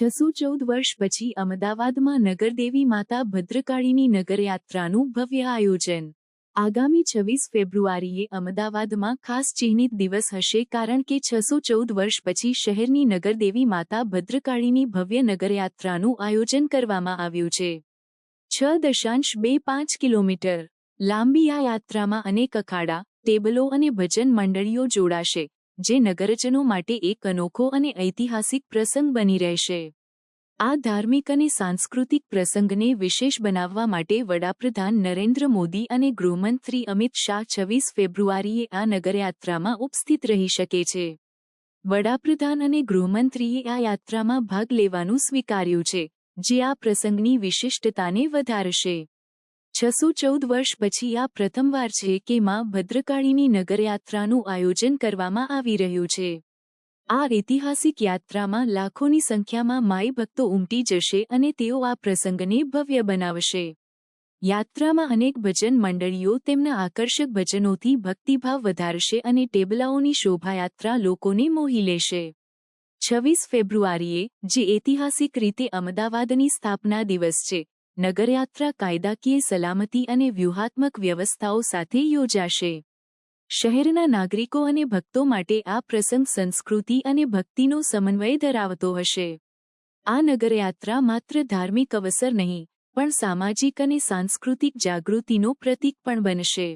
છસો ચૌદ વર્ષ પછી અમદાવાદમાં નગરદેવી માતા ભદ્રકાળીની નગરયાત્રાનું ભવ્ય આયોજન. આગામી છવ્વીસ ફેબ્રુઆરીએ અમદાવાદમાં ખાસ ચિહ્નિત દિવસ હશે કારણ કે છસો ચૌદ વર્ષ પછી શહેરની નગરદેવી માતા ભદ્રકાળીની ભવ્ય નગરયાત્રાનું આયોજન કરવામાં આવ્યું છે. છ દશાંશ બે પાંચ કિલોમીટર લાંબી આ યાત્રામાં અનેક અખાડા, ટેબલો અને ભજન મંડળીઓ જોડાશે. જે નગરજનો માટે એક અનોખો અને ઐતિહાસિક પ્રસંગ બની રહેશે. આ ધાર્મિક અને સાંસ્કૃતિક પ્રસંગને વિશેષ બનાવવા માટે વડાપ્રધાન નરેન્દ્ર મોદી અને ગૃહમંત્રી અમિત શાહ છવ્વીસ ફેબ્રુઆરીએ આ નગરયાત્રામાં ઉપસ્થિત રહી શકે છે. વડાપ્રધાન અને ગૃહમંત્રીએ આ યાત્રામાં ભાગ લેવાનું સ્વીકાર્યું છે, જે આ પ્રસંગની વિશિષ્ટતાને વધારશે. છસો ચૌદ વર્ષ પછી આ પ્રથમવાર છે કે માં ભદ્રકાળીની નગરયાત્રાનું આયોજન કરવામાં આવી રહ્યું છે. આ ઐતિહાસિક યાત્રામાં લાખોની સંખ્યામાં માઈ ભક્તો ઉમટી જશે અને તેઓ આ પ્રસંગને ભવ્ય બનાવશે. યાત્રામાં અનેક ભજન મંડળીઓ તેમના આકર્ષક ભજનોથી ભક્તિભાવ વધારશે અને ટેબલાઓની શોભાયાત્રા લોકોને મોહી લેશે. છવ્વીસ ફેબ્રુઆરીએ જે ઐતિહાસિક રીતે અમદાવાદની સ્થાપના દિવસ છે નગરયાત્રા કાયદાકીય સલામતી અને વ્યૂહાત્મક વ્યવસ્થાઓ સાથે યોજાશે. શહેરના નાગરિકો અને ભક્તો માટે આ પ્રસંગ સંસ્કૃતિ અને ભક્તિનો સમન્વય ધરાવતો હશે. આ નગરયાત્રા માત્ર ધાર્મિક અવસર નહીં, પણ સામાજિક અને સાંસ્કૃતિક જાગૃતિનો પ્રતીક પણ બનશે.